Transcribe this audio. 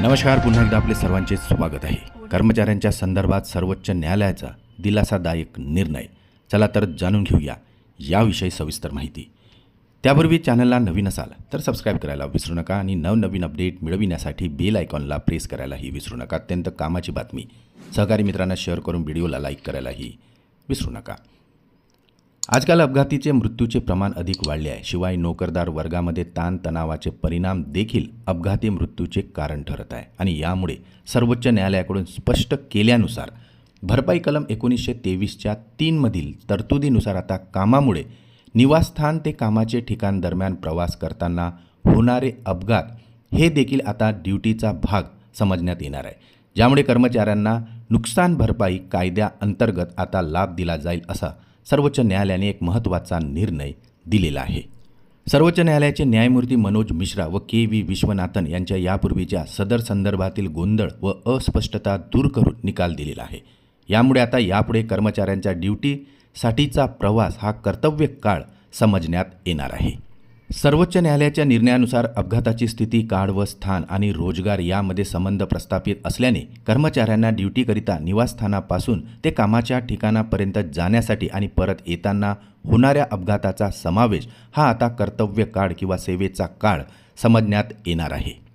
नमस्कार पुन्हा एकदा आपले सर्वांचे स्वागत आहे. कर्मचाऱ्यांच्या संदर्भात सर्वोच्च न्यायालयाचा दिलासादायक निर्णय. चला तर जाणून घेऊया याविषयी सविस्तर माहिती. त्यापूर्वी चॅनलला नवीन असाल तर सबस्क्राईब करायला विसरू नका आणि नवनवीन अपडेट मिळविण्यासाठी बेल आयकॉनला प्रेस करायलाही विसरू नका. अत्यंत कामाची बातमी. सहकारी मित्रांना शेअर करून व्हिडिओला लाईक करायलाही विसरू नका. आजकाल अपघातीचे मृत्यूचे प्रमाण अधिक वाढले आहे. शिवाय नोकरदार वर्गामध्ये ताणतणावाचे परिणाम देखील अपघाती मृत्यूचे कारण ठरत आहे. आणि यामुळे सर्वोच्च न्यायालयाकडून स्पष्ट केल्यानुसार भरपाई कलम एकोणीसशे तेवीसच्या तीनमधील तरतुदीनुसार आता कामामुळे निवासस्थान ते कामाचे ठिकाण दरम्यान प्रवास करताना होणारे अपघात हे देखील आता ड्युटीचा भाग समजण्यात येणार आहे. ज्यामुळे कर्मचाऱ्यांना नुकसान भरपाई कायद्याअंतर्गत आता लाभ दिला जाईल असा सर्वोच्च न्यायालयाने एक महत्त्वाचा निर्णय दिलेला आहे. सर्वोच्च न्यायालयाचे न्यायमूर्ती मनोज मिश्रा व के व्ही विश्वनाथन यांच्या यापूर्वीच्या सदर संदर्भातील गोंधळ व अस्पष्टता दूर करून निकाल दिलेला आहे. यामुळे आता यापुढे कर्मचाऱ्यांच्या ड्युटीसाठीचा प्रवास हा कर्तव्य काळ समजण्यात येणार आहे. सर्वोच्च न्यायालयाच्या निर्णयानुसार अपघाताची स्थिती काळ व स्थान आणि रोजगार यामध्ये संबंध प्रस्थापित असल्याने कर्मचाऱ्यांना ड्युटीकरिता निवासस्थानापासून ते कामाच्या ठिकाणापर्यंत जाण्यासाठी आणि परत येताना होणाऱ्या अपघाताचा समावेश हा आता कर्तव्य काळ किंवा सेवेचा काळ समजण्यात येणार आहे.